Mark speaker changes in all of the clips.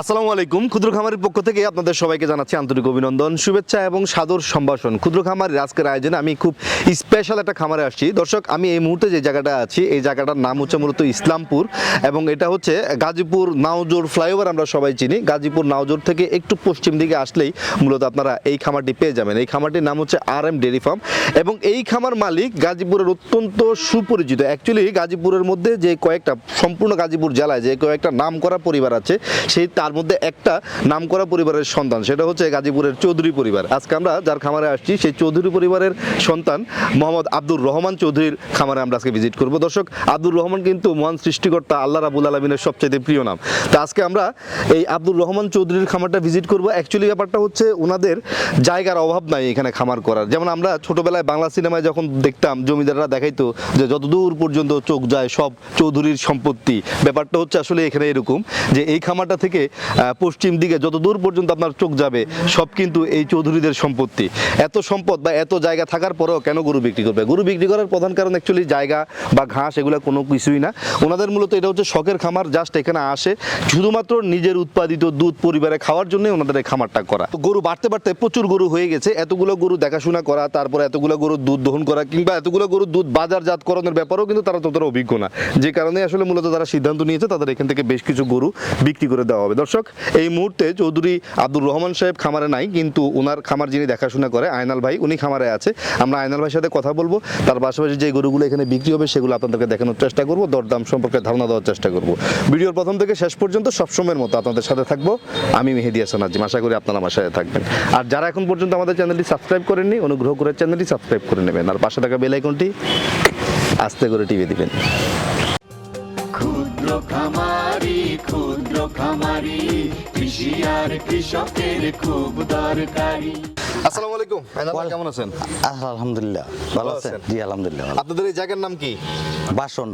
Speaker 1: আসসালামু আলাইকুম। ক্ষুদ্র খামারের পক্ষ থেকে আপনাদের সবাইকে জানাচ্ছি আন্তরিক অভিনন্দন, শুভেচ্ছা এবং সাদর সম্ভাষণ। ক্ষুদ্র খামারের আজকের আয়োজনে আমি খুব স্পেশাল একটা খামারে আসছি। দর্শক, আমি এই মুহূর্তে যে জায়গাটা আছি, এই জায়গাটার নাম হচ্ছে মূলত ইসলামপুর এবং এটা হচ্ছে গাজীপুর নাওজোর ফ্লাইওভার আমরা সবাই চিনি। গাজীপুর নাওজোর থেকে একটু পশ্চিম দিকে আসলেই মূলত আপনারা এই খামারটি পেয়ে যাবেন। এই খামারটির নাম হচ্ছে আর এম ডেরি ফার্ম এবং এই খামার মালিক গাজীপুরের অত্যন্ত সুপরিচিত। অ্যাকচুয়ালি গাজীপুরের মধ্যে যে কয়েকটা, সম্পূর্ণ গাজীপুর জেলায় যে কয়েকটা নাম করা পরিবার আছে, সেই তার মধ্যে একটা নামকরা পরিবারের সন্তান, সেটা হচ্ছে গাজীপুরের চৌধুরী পরিবার। আজকে আমরা যার খামারে আসছি, সেই চৌধুরী পরিবারের সন্তান মোহাম্মদ আব্দুর রহমান চৌধুরীর খামারে আমরা আজকে ভিজিট করব। দর্শক, আব্দুর রহমান কিন্তু মহান সৃষ্টিকর্তা, আল্লাহ রাবুল আলমিনের সবচেয়ে প্রিয় নাম। তো আজকে আমরা এই আব্দুর রহমান চৌধুরীর খামারটা ভিজিট করব। অ্যাকচুয়ালি ব্যাপারটা হচ্ছে ওনাদের জায়গার অভাব নাই এখানে খামার করার। যেমন আমরা ছোটবেলায় বাংলা সিনেমায় যখন দেখতাম, জমিদাররা দেখাইতো যে যতদূর পর্যন্ত চোখ যায় সব চৌধুরীর সম্পত্তি। ব্যাপারটা হচ্ছে আসলে এখানে এরকম যে এই খামারটা থেকে পশ্চিম দিকে যত দূর পর্যন্ত আপনার চোখ যাবে, সব কিন্তু এই চৌধুরীদের সম্পত্তি। এত সম্পদ বা এত জায়গা থাকার পরেও কেন গরু বিক্রি করবে? গরু বিক্রি করার প্রধান কারণ অ্যাকচুয়ালি জায়গা বা ঘাস এগুলো কোনো কিছুই না। ওনাদের মূলত এটা হচ্ছে শখের খামার জাস্ট এখানে আসে। শুধুমাত্র নিজের উৎপাদিত দুধ পরিবারে খাওয়ার জন্য ওনাদের এই খামারটা করা। গরু বাড়তে বাড়তে প্রচুর গরু হয়ে গেছে। এতগুলো গরু দেখাশোনা করা, তারপরে এতগুলো গরুর দুধ দহন করা, কিংবা এতগুলো গরুর দুধ বাজারজাতকরণের ব্যাপারেও কিন্তু তারা ততটা অভিজ্ঞ না। যে কারণে আসলে মূলত তারা সিদ্ধান্ত নিয়েছে, তাদের এখান থেকে বেশ কিছু গরু বিক্রি করে দেওয়া হবে। দর্শক, এই মুহূর্তে চৌধুরী আব্দুর রহমান সাহেব খামারে নাই, কিন্তু ওনার খামার যিনি দেখাশোনা করে, আয়নাল ভাই, উনি খামারে আছে। আমরা আয়নাল ভাইয়ের সাথে কথা বলব। তার পাশাপাশি যে গরুগুলো এখানে বিক্রি হবে, সেগুলো আপনাদেরকে দেখানোর চেষ্টা করব, দরদাম সম্পর্কে ধারণা দেওয়ার চেষ্টা করব। ভিডিওর প্রথম থেকে শেষ পর্যন্ত সবসময়ের মতো আপনাদের সাথে থাকব। আমি মেহেদি হাসান আজিম, আশা করি আপনারা আমার সাথে থাকবেন। আর যারা এখন পর্যন্ত আমাদের চ্যানেলটি সাবস্ক্রাইব করেননি, অনুগ্রহ করে চ্যানেলটি সাবস্ক্রাইব করে নেবেন। আর পাশে থাকা বেল আইকনটি আস্তে করে টিভি দিবেন।
Speaker 2: ক্ষুদ্র খামারি, ক্ষুদ্র খামারি কৃষি কৃষকের খুব দরকারি।
Speaker 1: আসসালামু আলাইকুম। ভাই কেমন আছেন?
Speaker 3: আলহামদুলিল্লাহ। ভালো আছেন?
Speaker 1: আছেন?
Speaker 3: জি আলহামদুলিল্লাহ
Speaker 1: আপনাদের এই জায়গার নাম কি?
Speaker 3: বাসন।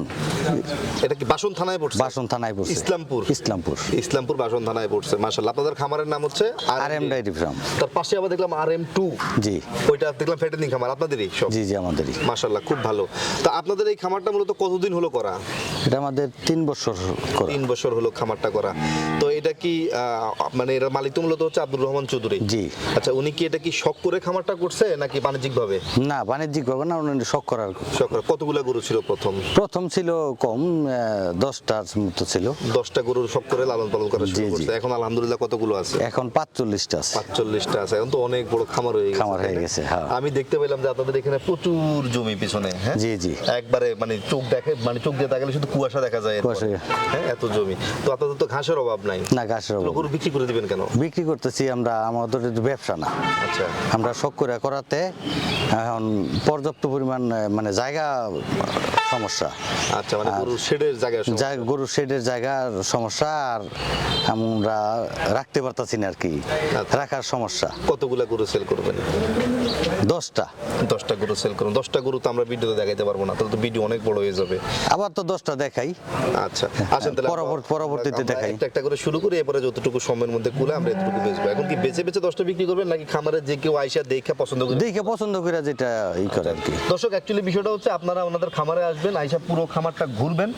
Speaker 1: এটা কি বাসন থানায় পড়ছে?
Speaker 3: বাসন থানায় পড়ছে।
Speaker 1: ইসলামপুর।
Speaker 3: ইসলামপুর।
Speaker 1: ইসলামপুর বাসন থানায় পড়ছে মাশাআল্লাহ। আপনাদের খামারের নাম হচ্ছে
Speaker 3: আর এম ডাইরি ফার্ম।
Speaker 1: তার পাশে আবার দেখলাম আর এম টু।
Speaker 3: জি।
Speaker 1: ওইটা দেখলাম ফেটেনিং খামার। আপনাদেরই সব?
Speaker 3: জি জি আমাদেরই।
Speaker 1: মাশাআল্লাহ খুব ভালো। তা আপনাদের এই খামারটা মূলত কতদিন হলো করা?
Speaker 3: এটা আমাদের তিন বছর করা।
Speaker 1: তিন বছর হলো খামারটা করা। তো এটা কি আহ, মানে এর মালিক তো মূলত হচ্ছে আব্দুর রহমান চৌধুরী।
Speaker 3: জি।
Speaker 1: আচ্ছা উনি কি এটা কি শখ করে খামারটা করছে নাকি বাণিজ্যিক ভাবে
Speaker 3: না বাণিজ্যিক ভাবে না উনি শখ করার।
Speaker 1: শখ করে। কতগুলো গরু ছিল প্রথম?
Speaker 3: প্রথম ছিল কম দশটার মতো ছিল।
Speaker 1: দশটা গরুর শখ করে লালন পালন করা শুরু। করছে। এখন আলহামদুলিল্লাহ কতগুলো আছে?
Speaker 3: এখন পাঁচচল্লিশটা আছে।
Speaker 1: পাঁচচল্লিশটা আছে। এখন তো অনেক বড় খামার হয়ে গেছে
Speaker 3: খামার হয়ে গেছে, হ্যাঁ।
Speaker 1: আমি দেখতে পেলাম যে আপনাদের এখানে প্রচুর জমি পিছনে হ্যাঁ?
Speaker 3: জি, জি।
Speaker 1: একবারে মানে চোখ দেখে মানে চোখ দিয়ে তাকালে শুধু কুয়াশা দেখা যায়
Speaker 3: কুয়াশা।
Speaker 1: হ্যাঁ এত জমি। তো আপনাদের তো ঘাসের অভাব নাই।
Speaker 3: না ঘাসের অভাব।
Speaker 1: বিক্রি করে দিবেন কেন?
Speaker 3: বিক্রি করতেছি আমরা আমাদের ব্যবসা না।
Speaker 1: আচ্ছা।
Speaker 3: আমরা শখ করে করাতে এখন পর্যাপ্ত পরিমাণ মানে জায়গা সমস্যা।
Speaker 1: আচ্ছা মানে গরুর শেডের জায়গা
Speaker 3: গরুর শেডের জায়গার সমস্যা আর আমরা রাখতে পারতাছি না আর কি।
Speaker 1: আচ্ছা।
Speaker 3: রাখার সমস্যা।
Speaker 1: কতগুলা গরু সেল করবেন?
Speaker 3: দশটা।
Speaker 1: দশটা গরু সেল করুন। দশটা গরু তো আমরা ভিডিওতে দেখাইতে পারব না তাহলে তো ভিডিও অনেক বড় হয়ে যাবে।
Speaker 3: আবার তো দশটা দেখাই।
Speaker 1: আচ্ছা আসেন তাহলে
Speaker 3: পরবর্তী- পরবর্তীতে দেখাই।
Speaker 1: একটা একটা করে শুরু করি এরপরে যতটুকু সময়ের মধ্যে কুলে আমরা এতটুকু বেচবো। এখন কি বেচে বেচে দশটা বিক্রি করবেন নাকি খামারে যে কেউ আইসা দেখে পছন্দ করে?
Speaker 3: দেখে পছন্দ করে যেটা ই করে আর কি।
Speaker 1: দর্শক অ্যাকচুয়ালি বিষয়টা হচ্ছে আপনারা ওনাদের খামারে আসবেন আইসা পুরো খামারটা ঘুরবেন।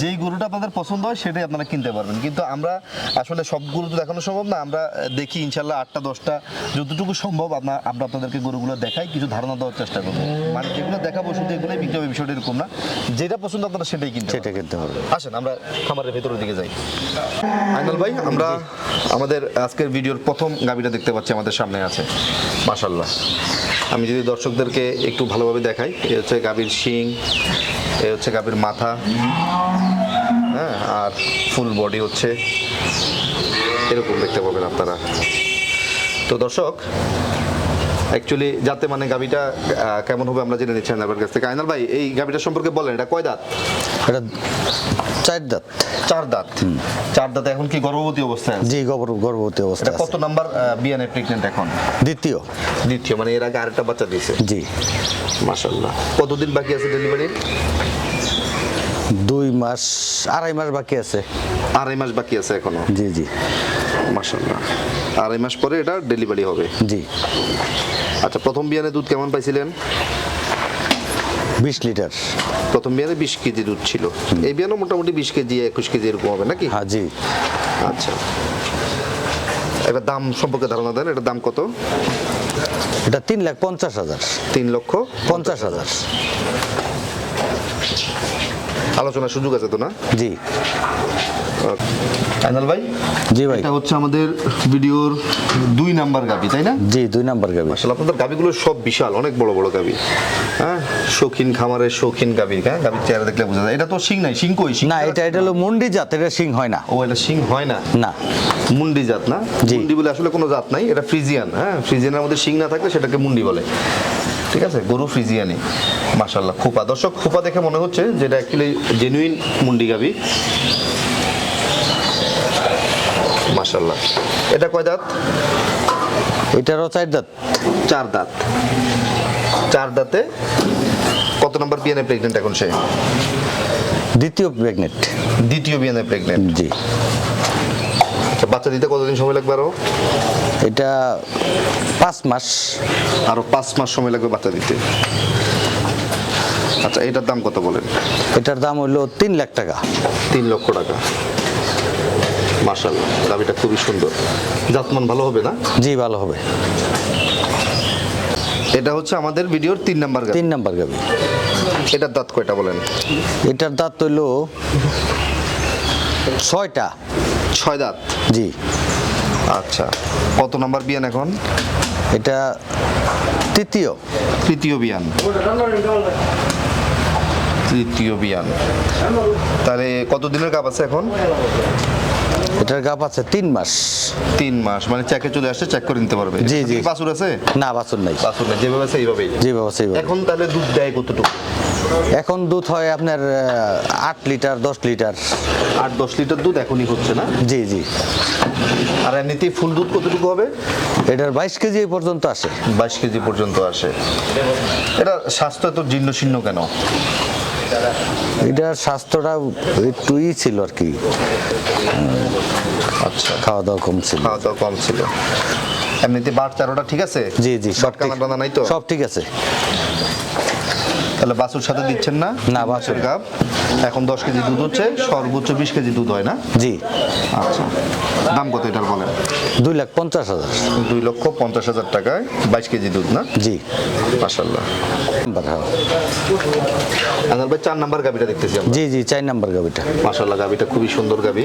Speaker 1: যেই গরুটা আপনাদের পছন্দ হয় সেটাই আপনারা কিনতে পারবেন। কিন্তু আমরা আসলে সব গরু তো দেখানো সম্ভব না আমরা দেখি ইনশাল্লাহ আটটা দশটা যতটুকু সম্ভব আপনার আমরা আপনাদেরকে গরুগুলো দেখাই কিছু ধারণা দেওয়ার চেষ্টা করব। মানে যেগুলো দেখাবো শুধু এগুলোই বিক্রি হবে বিষয়টা এরকম না। যেটা পছন্দ আপনারা সেটাই কিনতে
Speaker 3: সেটা কিনতে হবে।
Speaker 1: আসেন আমরা খামারের ভেতরের দিকে যাই। আইনাল ভাই আমরা আমাদের আজকের ভিডিওর প্রথম গাবিটা দেখতে পাচ্ছি আমাদের সামনে আছে। মাশাল্লাহ আমি যদি দর্শকদেরকে একটু ভালোভাবে দেখাই এ হচ্ছে গাভীর শিং এ হচ্ছে গাভীর মাথা হ্যাঁ আর ফুল বডি হচ্ছে এরকম দেখতে পাবেন আপনারা। তো দর্শক অ্যাকচুয়ালি যাতে মানে গাবিটা কেমন হবে আমরা জেনে নিচ্ছি আইনাল কাছ থেকে। আইনাল ভাই এই গাবিটা সম্পর্কে বলেন এটা কয় দাঁত?
Speaker 3: এটা চার দাঁত।
Speaker 1: চার দাঁত। চার দাঁত এখন কি গর্ভবতী অবস্থায়
Speaker 3: জি গর্ভ গর্ভবতী অবস্থা
Speaker 1: কত নাম্বার বিয়ানে প্রেগনেন্ট এখন?
Speaker 3: দ্বিতীয়।
Speaker 1: দ্বিতীয় মানে এর আগে আরেকটা বাচ্চা দিয়েছে?
Speaker 3: জি।
Speaker 1: মাশাল্লাহ কতদিন বাকি আছে ডেলিভারির
Speaker 3: দুই মাস আড়াই মাস বাকি আছে।
Speaker 1: আড়াই মাস বাকি আছে এখনও?
Speaker 3: জি জি।
Speaker 1: মাশাল্লাহ আড়াই মাস পরে এটা ডেলিভারি হবে।
Speaker 3: জি।
Speaker 1: আচ্ছা প্রথম বিয়ানে দুধ কেমন পাইছিলেন?
Speaker 3: বিশ লিটার।
Speaker 1: প্রথম বিয়ানে বিশ কেজি দুধ ছিল। এই বিয়ানে মোটামুটি বিশ কেজি একুশ কেজি এরকম হবে নাকি?
Speaker 3: হ্যাঁ জি।
Speaker 1: আচ্ছা। এবার দাম সম্পর্কে ধারণা দেন এটার দাম কত?
Speaker 3: এটা তিন লাখ পঞ্চাশ হাজার।
Speaker 1: তিন লক্ষ
Speaker 3: পঞ্চাশ হাজার।
Speaker 1: আলোচনার সুযোগ আছে তো না?
Speaker 3: জি।
Speaker 1: আইনাল ভাই
Speaker 3: জি ভাই।
Speaker 1: এটা হচ্ছে আমাদের ভিডিওর দুই নাম্বার গাবি তাই না?
Speaker 3: জি দুই নাম্বার গাবি।
Speaker 1: আসলে আপনাদের গাবিগুলো সব বিশাল অনেক বড় বড় গাবি। হ্যাঁ শৌখিন খামারের শৌখিন গাবি হ্যাঁ গাবির চেহারা দেখলে বোঝা যায়। এটা তো শিং নাই শিং কই? শিং
Speaker 3: না এটা এটা হলো মুন্ডি জাত এটা সিং হয় না।
Speaker 1: ও এটা শিং হয় না?
Speaker 3: না।
Speaker 1: মুন্ডি জাত না। মুন্ডি বলে আসলে কোনো জাত নাই এটা ফ্রিজিয়ান হ্যাঁ ফ্রিজিয়ানের মধ্যে শিং না থাকলে সেটাকে মুন্ডি বলে। ঠিক আছে? গরু ফ্রিজিয়ানি মাশাল্লাহ খোপা। দর্শক খোপা দেখে মনে হচ্ছে যেটা অ্যাকচুয়ালি জেনুইন মুন্ডি গাবি মাশাল্লাহ এটা কয় দাঁত?
Speaker 3: এটারও চার দাঁত।
Speaker 1: চার দাঁত। চার দাঁতে কত নম্বর বিয়ানে প্রেগনেন্ট এখন সে?
Speaker 3: দ্বিতীয় প্রেগনেন্ট
Speaker 1: দ্বিতীয় বিয়ানে প্রেগনেন্ট
Speaker 3: জি।
Speaker 1: বাচ্চা দিতে কতদিন সময় লাগবে আরও?
Speaker 3: এটা পাঁচ মাস।
Speaker 1: আরও পাঁচ মাস সময় লাগবে বাচ্চা দিতে। আচ্ছা এটার দাম কত বলেন?
Speaker 3: এটার দাম হলো তিন লাখ টাকা।
Speaker 1: তিন লক্ষ টাকা। মার্শাল্লাহ দাবিটা খুবই সুন্দর। জাতমান ভালো হবে না?
Speaker 3: জি ভালো হবে।
Speaker 1: এটা হচ্ছে আমাদের ভিডিওর তিন নাম্বার
Speaker 3: তিন নাম্বার গাবি।
Speaker 1: এটার দাঁত কয়টা বলেন?
Speaker 3: এটার দাঁত হইল ছয়টা।
Speaker 1: ছয় দাঁত।
Speaker 3: জি।
Speaker 1: আচ্ছা কত নাম্বার বিয়ান এখন?
Speaker 3: এটা তৃতীয়।
Speaker 1: তৃতীয় বিয়ান। তৃতীয় বিয়ান। তাহলে কত দিনের কাপ আছে এখন?
Speaker 3: এটার গাপ আছে তিন মাস।
Speaker 1: তিন মাস মানে চেকে চলে আসছে চেক করে নিতে পারবে।
Speaker 3: জি, জি।
Speaker 1: বাছুর আছে?
Speaker 3: না বাছুর নাই।
Speaker 1: বাছুর নাই যেভাবে আছে এইভাবেই।
Speaker 3: জি বাবা
Speaker 1: এখন তাহলে দুধ দেয় কতটুকু?
Speaker 3: এখন দুধ হয় আপনার আট লিটার দশ লিটার।
Speaker 1: আট দশ লিটার দুধ এখনই হচ্ছে না?
Speaker 3: জি জি।
Speaker 1: আর এমনিতেই ফুল দুধ কতটুকু হবে?
Speaker 3: এটার বাইশ কেজি পর্যন্ত আসে।
Speaker 1: বাইশ কেজি পর্যন্ত আসে। এটা স্বাস্থ্য এত জীর্ণ শীর্ণ কেন?
Speaker 3: এটার স্বাস্থ্যটা একটু ই ছিল আর কি।
Speaker 1: আচ্ছা।
Speaker 3: খাওয়া দাওয়া কম ছিল।
Speaker 1: খাওয়া দাওয়া কম ছিল। এমনিতে বার চারোটা ঠিক আছে?
Speaker 3: জি জি
Speaker 1: সব কানা টানা নাই তো?
Speaker 3: সব ঠিক আছে।
Speaker 1: তাহলে বাছুর সাথে দিচ্ছেন না?
Speaker 3: না, বাছুর।
Speaker 1: গাব এখন দশ কেজি দুধ হচ্ছে সর্বোচ্চ বিশ কেজি দুধ হয় না?
Speaker 3: জি।
Speaker 1: আচ্ছা। দাম কত এটার বলেন?
Speaker 3: দুই লাখ পঞ্চাশ হাজার।
Speaker 1: দুই লক্ষ পঞ্চাশ হাজার টাকায় বাইশ কেজি দুধ না?
Speaker 3: জি।
Speaker 1: মাসাল্লাহ
Speaker 3: নাম্বার, হ্যাঁ।
Speaker 1: আনার ভাই চার নাম্বার গাবিটা দেখতেছি আমরা।
Speaker 3: জি জি চার নাম্বার গাবিটা।
Speaker 1: মাসাল্লাহ গাবিটা খুবই সুন্দর গাবি।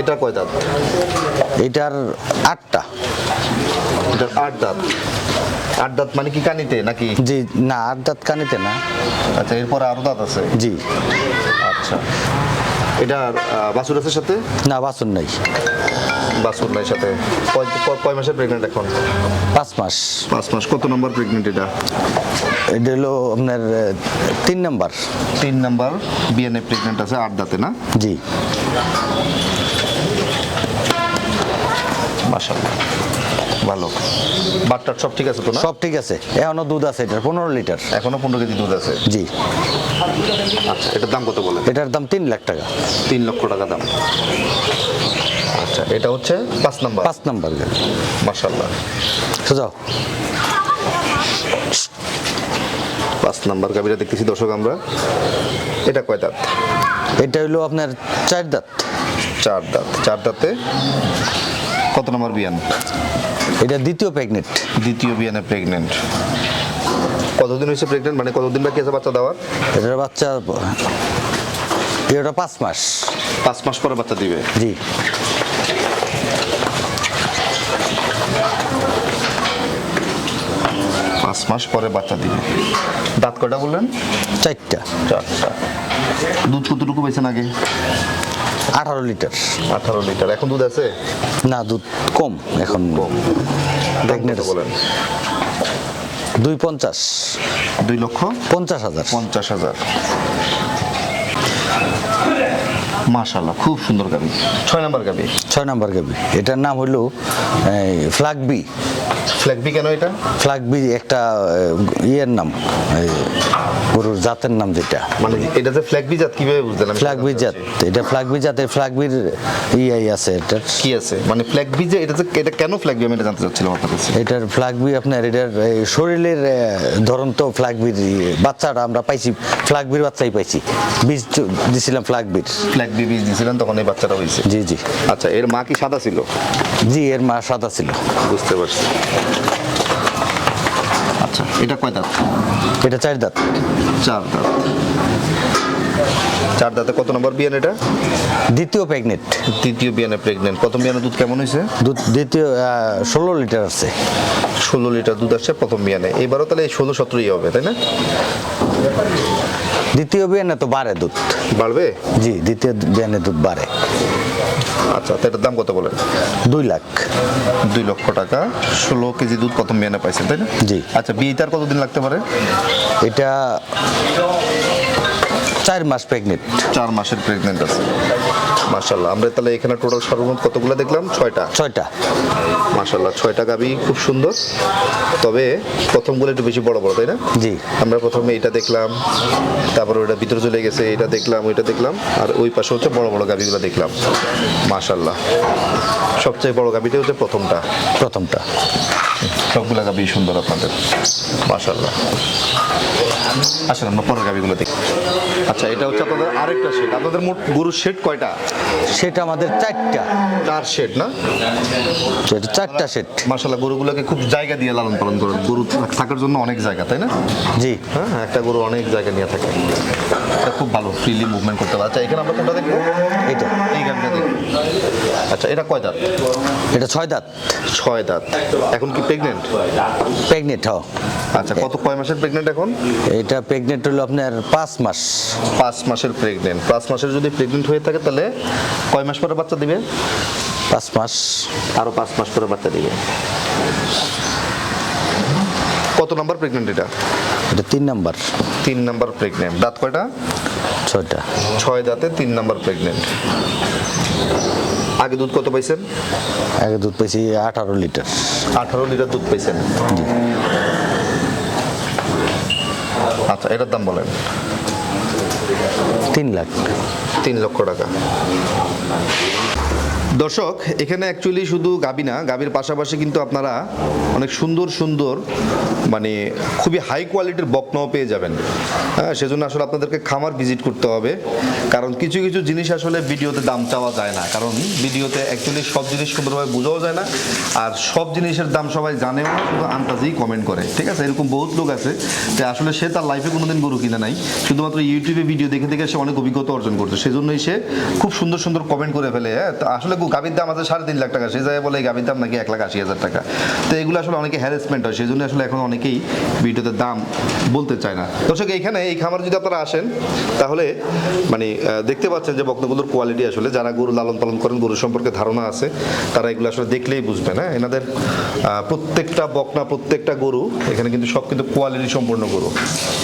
Speaker 1: এটা কয় দাঁত?
Speaker 3: এটার আটটা।
Speaker 1: আট দাঁত আট দাঁত মানে কি কানিতে নাকি?
Speaker 3: জি না আট দাঁত কানিতে না।
Speaker 1: আচ্ছা এরপরে আরও দাঁত আছে?
Speaker 3: জি।
Speaker 1: আচ্ছা। এটা বাসুর আছে সাথে?
Speaker 3: না বাছুর নাই।
Speaker 1: বাসুর নাই সাথে। কয় কয় মাসের প্রেগনেন্ট এখন?
Speaker 3: পাঁচ মাস।
Speaker 1: পাঁচ মাস। কত নম্বর প্রেগনেন্ট এটা?
Speaker 3: এটা হলো আপনার তিন নাম্বার।
Speaker 1: তিন নাম্বার বিএনএ প্রেগনেন্ট আছে আট দাঁতে না?
Speaker 3: জি।
Speaker 1: মাসাল্লাহ ভালো। বাটটার সব ঠিক আছে তো না?
Speaker 3: সব ঠিক আছে। এখনও দুধ আছে এটার পনেরো লিটার।
Speaker 1: এখনও পনেরো কেজি দুধ আছে?
Speaker 3: জি।
Speaker 1: আচ্ছা এটার দাম কত বলেন?
Speaker 3: এটার দাম তিন লাখ টাকা।
Speaker 1: তিন লক্ষ টাকা দাম। আচ্ছা এটা হচ্ছে পাঁচ নাম্বার।
Speaker 3: পাঁচ নাম্বার
Speaker 1: মাসাল্লাহ
Speaker 3: সোজাও
Speaker 1: পাঁচ নাম্বার গাবিটা দেখতেছি দর্শক আমরা। এটা কয় দাঁত?
Speaker 3: এটা হলো আপনার চার দাঁত।
Speaker 1: চার দাঁত। চার দাঁতে কত নম্বর বিয়ান?
Speaker 3: এটা দ্বিতীয় প্রেগনেন্ট
Speaker 1: দ্বিতীয় বিয়ানে প্রেগনেন্ট কতদিন হয়েছে প্রেগনেন্ট মানে কতদিন বাকি আছে বাচ্চা দেওয়ার?
Speaker 3: এটার বাচ্চা এটা পাঁচ মাস।
Speaker 1: পাঁচ মাস পরে বাচ্চা দিবে?
Speaker 3: জি।
Speaker 1: পাঁচ মাস পরে বাচ্চা দিবে। দাঁত কটা বললেন?
Speaker 3: চারটা।
Speaker 1: চারটা। দুধ কতটুকু পেয়েছেন আগে?
Speaker 3: আঠারো লিটার।
Speaker 1: আঠারো লিটার। এখন দুধ আছে?
Speaker 3: না দুধ কম এখন।
Speaker 1: কত বলেন?
Speaker 3: দুই পঞ্চাশ।
Speaker 1: দুই লক্ষ?
Speaker 3: পঞ্চাশ হাজার।
Speaker 1: পঞ্চাশ হাজার। মাশাল্লাহ খুব সুন্দর গাবি ছয় নাম্বার গাবি
Speaker 3: ছয় নাম্বার গাবি এটার নাম হলো ফ্লাগবি
Speaker 1: ফ্ল্যাগ বি কেন এটা?
Speaker 3: ফ্ল্যাগ বি একটা ইয়ের নাম গরুর জাতের নাম যেটা।
Speaker 1: মানে এটা যে ফ্ল্যাগ বি জাত কীভাবে বুঝলেন? আমি
Speaker 3: ফ্ল্যাগ জাত এটা ফ্ল্যাগ বি জাতের ফ্ল্যাগ বির ইয়ে আছে এটার।
Speaker 1: কি আছে? মানে ফ্ল্যাগ বি যে এটা যে এটা কেন ফ্ল্যাগ বি আমি এটা জানতে চাচ্ছিলাম আপনার কাছে।
Speaker 3: এটার ফ্ল্যাগ বি আপনার এটার শরীরের ধরন তো ফ্ল্যাগবির বাচ্চাটা আমরা পাইছি ফ্ল্যাগবির বাচ্চাই পাইছি। বীজ দিছিলাম ফ্ল্যাগ বির
Speaker 1: বীজ দিয়েছিলেন তখন এই বাচ্চাটা হয়েছে।
Speaker 3: জি জি।
Speaker 1: আচ্ছা এর মা কি সাদা ছিল?
Speaker 3: জি এর মা সাদা ছিল।
Speaker 1: বুঝতে পারছি। আচ্ছা এটা কয় দাঁত?
Speaker 3: এটা চার দাঁত।
Speaker 1: চার দাঁত। চার দাঁতে কত নম্বর বিয়ান এটা?
Speaker 3: দ্বিতীয় প্রেগনেন্ট
Speaker 1: তৃতীয় বিয়ানে প্রেগনেন্ট প্রথম বিয়ানে দুধ কেমন হয়েছে?
Speaker 3: দুধ দ্বিতীয় ষোলো লিটার আছে।
Speaker 1: ষোলো লিটার দুধ আসছে প্রথম বিয়ানে। এবারও তাহলে এই ষোলো সতেরোই হবে তাই না?
Speaker 3: দ্বিতীয় বিয়ানে তো বাড়ে দুধ।
Speaker 1: বাড়বে?
Speaker 3: জি দ্বিতীয় বিয়ানে দুধ বাড়ে।
Speaker 1: আচ্ছা তো এটার দাম কত বলেন?
Speaker 3: দুই লাখ।
Speaker 1: দুই লক্ষ টাকা। ষোলো কেজি দুধ প্রথম বিয়ানে পাইছেন তাই না?
Speaker 3: জি।
Speaker 1: আচ্ছা বিয়ে তার কতদিন লাগতে পারে?
Speaker 3: এটা চার মাস প্রেগনেন্ট
Speaker 1: চার মাসের প্রেগনেন্ট আছে। মাশাল্লাহ আমরা তাহলে এখানে টোটাল সর্বমোট কতগুলো দেখলাম? ছয়টা।
Speaker 3: ছয়টা।
Speaker 1: মাশাল্লাহ ছয়টা গাবি খুব সুন্দর। তবে প্রথমগুলো একটু বেশি বড় বড় তাই না?
Speaker 3: জি।
Speaker 1: আমরা প্রথমে এটা দেখলাম তারপর ওটা ভিতরে চলে গেছে এটা দেখলাম ওইটা দেখলাম আর ওই পাশে হচ্ছে বড় বড় গাবিগুলো দেখলাম। মাশাল্লাহ সবচেয়ে বড় গাবিটা হচ্ছে প্রথমটা।
Speaker 3: প্রথমটা।
Speaker 1: সবগুলো গাবি সুন্দর আপনাদের। মাশাল্লাহ আসেন আমরা পরের গাবিগুলো দেখি। আচ্ছা এটা হচ্ছে আপনাদের আরেকটা শেড আপনাদের মোট গরুর শেড কয়টা?
Speaker 3: সেটা আমাদের চারটা।
Speaker 1: চার শেড না?
Speaker 3: সেটা চারটা সেট।
Speaker 1: মাশাল্লাহ গরুগুলোকে খুব জায়গা দিয়ে লালন পালন করেন। গরু থাকার জন্য অনেক জায়গা তাই না?
Speaker 3: জি।
Speaker 1: হ্যাঁ একটা গরু অনেক জায়গা নিয়ে থাকে। এটা খুব ভালো ফ্রিলি মুভমেন্ট করতে পারে। আচ্ছা এখানে আমরা কোনটা দেখব?
Speaker 3: এটা।
Speaker 1: এই গানটা দেখব। আচ্ছা এটা কয় দাঁত?
Speaker 3: এটা ছয় দাঁত।
Speaker 1: ছয় দাঁত। এখন কি প্রেগনেন্ট
Speaker 3: প্রেগনেন্ট হ
Speaker 1: আচ্ছা কত কয় মাসের প্রেগনেন্ট এখন?
Speaker 3: এটা প্রেগনেন্ট হলো আপনার পাঁচ মাস।
Speaker 1: পাঁচ মাসের প্রেগনেন্ট পাঁচ মাসের যদি প্রেগনেন্ট হয়ে থাকে তাহলে কয় মাস পরে বাচ্চা দিবে?
Speaker 3: পাঁচ মাস।
Speaker 1: আরও পাঁচ মাস পরে বাচ্চা দিবে। কত নাম্বার প্রেগনেন্ট এটা?
Speaker 3: এটা তিন নাম্বার।
Speaker 1: তিন নাম্বার প্রেগনেন্ট দাঁত কয়টা?
Speaker 3: ছয়টা।
Speaker 1: ছয় দাঁতে তিন নাম্বার প্রেগনেন্ট আগে দুধ কত পাইছেন?
Speaker 3: আগে দুধ পাইছি আঠারো লিটার।
Speaker 1: আঠারো লিটার দুধ পাইছেন?
Speaker 3: জি।
Speaker 1: আচ্ছা এটার দাম বলেন।
Speaker 3: তিন লাখ।
Speaker 1: তিন লক্ষ টাকা। দর্শক, এখানে অ্যাকচুয়ালি শুধু গাবি না, গাবির পাশাপাশি কিন্তু আপনারা অনেক সুন্দর সুন্দর মানে খুবই হাই কোয়ালিটির বকনাও পেয়ে যাবেন। হ্যাঁ সেজন্য আসলে আপনাদেরকে খামার ভিজিট করতে হবে। কারণ কিছু কিছু জিনিস আসলে ভিডিওতে দাম চাওয়া যায় না। কারণ ভিডিওতে অ্যাকচুয়ালি সব জিনিস সুন্দরভাবে বোঝাও যায় না। আর সব জিনিসের দাম সবাই জানেও না, শুধু আন্দাজেই কমেন্ট করে। ঠিক আছে? এরকম বহুত লোক আছে যে আসলে সে তার লাইফে কোনোদিন গরু কিনে নাই। শুধুমাত্র ইউটিউবে ভিডিও দেখে দেখে সে অনেক অভিজ্ঞতা অর্জন করছে। সেজন্যই সে খুব সুন্দর সুন্দর কমেন্ট করে ফেলে। হ্যাঁ আসলে গাভীর দাম আছে সাড়ে তিন লাখ টাকা, সে জায়গায় বলে গাভীর দাম নাকি এক লাখ আশি হাজার টাকা। তো এগুলো আসলে অনেকে হ্যারাসমেন্ট হয় সেই জন্য আসলে এখন অনেকেই ভিডিওতে দাম বলতে চায় না। দর্শক, এইখানে এই খামারে যদি আপনারা আসেন, তাহলে মানে দেখতে পাচ্ছেন যে বক্তগুলোর কোয়ালিটি আসলে, যারা গরু লালন পালন করেন, গরু সম্পর্কে ধারণা আছে, তারা এগুলো আসলে দেখলেই বুঝবেন হ্যাঁ? এনাদের প্রত্যেকটা বকনা, প্রত্যেকটা গরু, এখানে কিন্তু সব কিন্তু কোয়ালিটি সম্পূর্ণ গরু।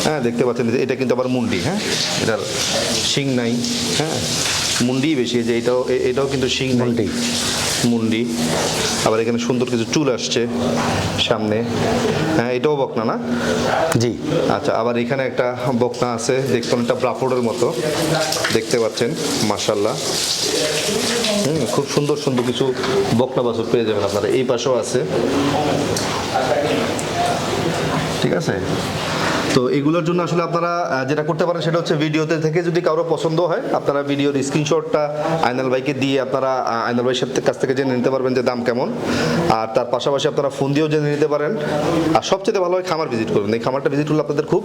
Speaker 1: হ্যাঁ দেখতে পাচ্ছেন এটা কিন্তু আবার মুন্ডি হ্যাঁ? এটার শিং নাই হ্যাঁ? মুন্ডি বেশি যে এটাও এটাও কিন্তু শিং
Speaker 3: মুন্ডি।
Speaker 1: মুন্ডি। আবার এখানে সুন্দর কিছু চুল আসছে সামনে। হ্যাঁ এটাও বকনা না?
Speaker 3: জি।
Speaker 1: আচ্ছা আবার এখানে একটা বকনা আছে দেখতে অনেকটা ব্রাফোর্ডের মতো। দেখতে পাচ্ছেন মাশাল্লাহ হুম খুব সুন্দর সুন্দর কিছু বকনা বাছুর পেয়ে যাবেন আপনারা। এই পাশেও আছে। ঠিক আছে? তো এগুলোর জন্য আসলে আপনারা যেটা করতে পারেন সেটা হচ্ছে ভিডিওতে থেকে যদি কারও পছন্দ হয়, আপনারা ভিডিওর স্ক্রিনশটটা আইনাল ভাইকে দিয়ে আপনারা আইনাল ভাইয়ের সাথে কাছ থেকে জেনে নিতে পারবেন যে দাম কেমন। আর তার পাশাপাশি আপনারা ফোন দিয়েও জেনে নিতে পারেন। আর সবচেয়ে ভালো হয় খামার ভিজিট করবেন। এই খামারটা ভিজিট করলে আপনাদের খুব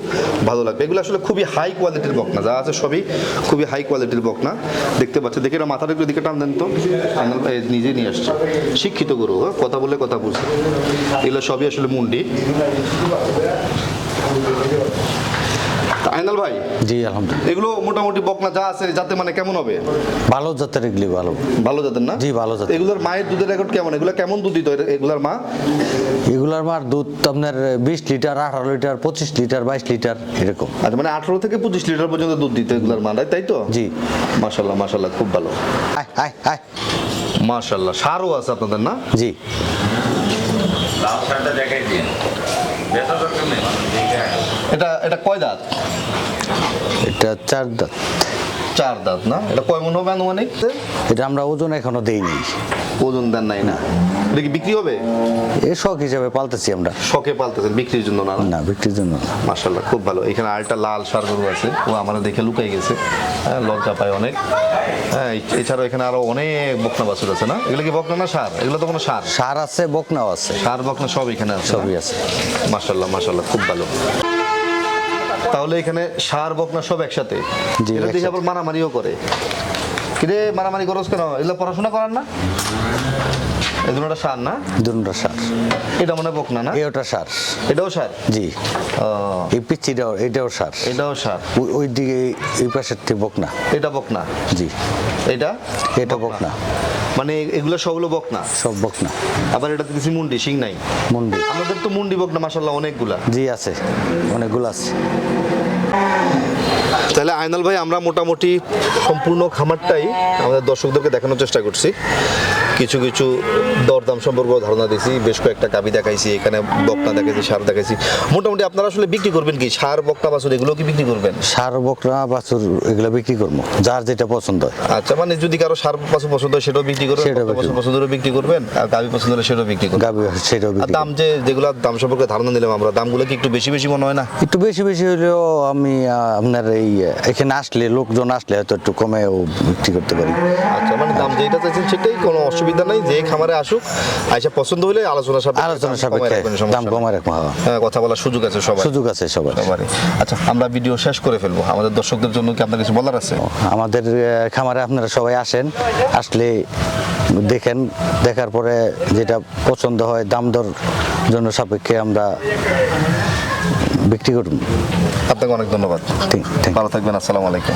Speaker 1: ভালো লাগবে। এগুলো আসলে খুবই হাই কোয়ালিটির বকনা, যা আছে সবই খুবই হাই কোয়ালিটির বকনা। দেখতে পাচ্ছেন, দেখে এটা মাথার একটু দিকে টান দেন তো। আইনাল ভাই নিজে নিয়ে আসছে। শিক্ষিত গরু হ্যাঁ? কথা বলে কথা বুঝে এগুলো সবই আসলে মুন্ডি। আইনাল ভাই
Speaker 3: জি আলহামদুলিল্লাহ।
Speaker 1: এগুলো মোটামুটি বকনা যা আছে যাতে মানে কেমন হবে?
Speaker 3: ভালো জাতের এগুলি ভালো।
Speaker 1: ভালো জাতের না?
Speaker 3: জি, ভালো জাতের।
Speaker 1: এগুলোর মায়ের দুধের রেকর্ড কেমন? এগুলো কেমন দুধ দিত এগুলার মা?
Speaker 3: এগুলার মার দুধ আপনার বিশ লিটার আঠারো লিটার পঁচিশ লিটার বাইশ লিটার এরকম।
Speaker 1: আচ্ছা মানে আঠারো থেকে পঁচিশ লিটার পর্যন্ত দুধ দিত এগুলার মা তাই- তাই তো?
Speaker 3: জি।
Speaker 1: মাশাল্লাহ মাশাল্লাহ খুব ভালো।
Speaker 3: আয় আয় আয়।
Speaker 1: মাশাল্লাহ সারও আছে আপনাদের না?
Speaker 3: জি।
Speaker 4: লাল শার্টটা দেখাই দিন। আসে।
Speaker 1: এটা এটা কয় দাঁত?
Speaker 3: এটা চার দাঁত।
Speaker 1: চার দাঁত না? এটা কয় মন হবে আনুমানিক?
Speaker 3: এটা আমরা ওজন এখনও দেইনি।
Speaker 1: ওজন দেন নাই না। এটা কি বিক্রি হবে?
Speaker 3: এ শখ হিসাবে পালতেছি আমরা।
Speaker 1: শখে পালতেছেন বিক্রির জন্য না?
Speaker 3: না বিক্রির জন্য না।
Speaker 1: মাশাল্লাহ খুব ভালো। এখানে আরেকটা লাল সার গরু আছে। ও আমার দেখে লুকাই গেছে। হ্যাঁ, লজ্জা পায় অনেক। হ্যাঁ এছাড়াও এখানে আরও অনেক বকনা বাছুর আছে না? এগুলো কি বকনা না সার? এগুলো তো কোনো সার।
Speaker 3: সার আছে বকনাও আছে।
Speaker 1: সার বকনা সব এখানে আছে
Speaker 3: সবই আছে।
Speaker 1: মাশাল্লাহ মাশাল্লাহ খুব ভালো। তাহলে এখানে সার বকনা সব একসাথে? এটা আবার মারামারিও করে। কিরে মারামারি করস কেন? এগুলো পড়াশোনা করার না? এই দুটোটা সার না?
Speaker 3: দুটা সার।
Speaker 1: এটা মনে বকনা না?
Speaker 3: এ ওটা সার।
Speaker 1: এটাও সার?
Speaker 3: জি। এই পিচ্ছিটাও এটাও সার।
Speaker 1: এটাও সার।
Speaker 3: ওই- দিকে এই পাশের থেকে বকনা।
Speaker 1: এটা বকনা?
Speaker 3: জি।
Speaker 1: এটা?
Speaker 3: এটা বকনা।
Speaker 1: মানে এগুলো সবগুলো বকনা?
Speaker 3: সব বকনা।
Speaker 1: আবার এটা দিচ্ছি মুন্ডি শিং নাই?
Speaker 3: মন্দির
Speaker 1: আমাদের তো মুন্ডি বকনা মাসাল্লাহ অনেকগুলা।
Speaker 3: জি আছে। অনেকগুলো আছে।
Speaker 1: তাহলে আয়নাল ভাই আমরা মোটামুটি সম্পূর্ণ খামারটাই আমাদের দর্শকদেরকে দেখানোর চেষ্টা করছি। কিছু কিছু দরদাম সম্পর্কে ধারণা দিয়েছি। বেশ কয়েকটা কাবি দেখাইছি এখানে বকনা দেখাইছি সার দেখাইছি। মোটামুটি আপনারা আসলে বিক্রি করবেন কি? সার বকনা বাছুর এগুলো কি বিক্রি করবেন?
Speaker 3: সার বকনা বাছুর এগুলো বিক্রি করব যার যেটা পছন্দ হয়।
Speaker 1: আচ্ছা মানে যদি কারও সার বাছুর পছন্দ হয় সেটাও বিক্রি করবেন বকনা পছন্দ হলে বিক্রি করবেন আর গাবি পছন্দ হলে সেটাও বিক্রি করবেন।
Speaker 3: গাবি সেটাও বিক্রি
Speaker 1: দাম যে যেগুলো দাম সম্পর্কে ধারণা দিলাম আমরা দামগুলো কি একটু বেশি বেশি মনে হয় না?
Speaker 3: একটু বেশি বেশি হলেও আমি আপনার এই এখানে আসলে লোকজন আসলে হয়তো একটু কমেও বিক্রি করতে পারি।
Speaker 1: আচ্ছা মানে দাম যেটা চাইছেন সেটাই কোনো অসুবিধা নাই যে খামারে আসুক আচ্ছা পছন্দ হলে আলোচনা সাপেক্ষে
Speaker 3: আলোচনা সাপেক্ষে দাম। কমায় রাখব হ্যাঁ।
Speaker 1: হ্যাঁ কথা বলার সুযোগ আছে সবার।
Speaker 3: সুযোগ আছে সবার।
Speaker 1: সবারই। আচ্ছা আমরা ভিডিও শেষ করে ফেলব। আমাদের দর্শকদের জন্য কি আপনার কিছু বলার আছে?
Speaker 3: আমাদের খামারে আপনারা সবাই আসেন আসলে দেখেন দেখার পরে যেটা পছন্দ হয় দাম দর জন্য সাপেক্ষে আমরা বিক্রি করব
Speaker 1: আপনাকে অনেক ধন্যবাদ। ভালো থাকবেন আসসালামু আলাইকুম।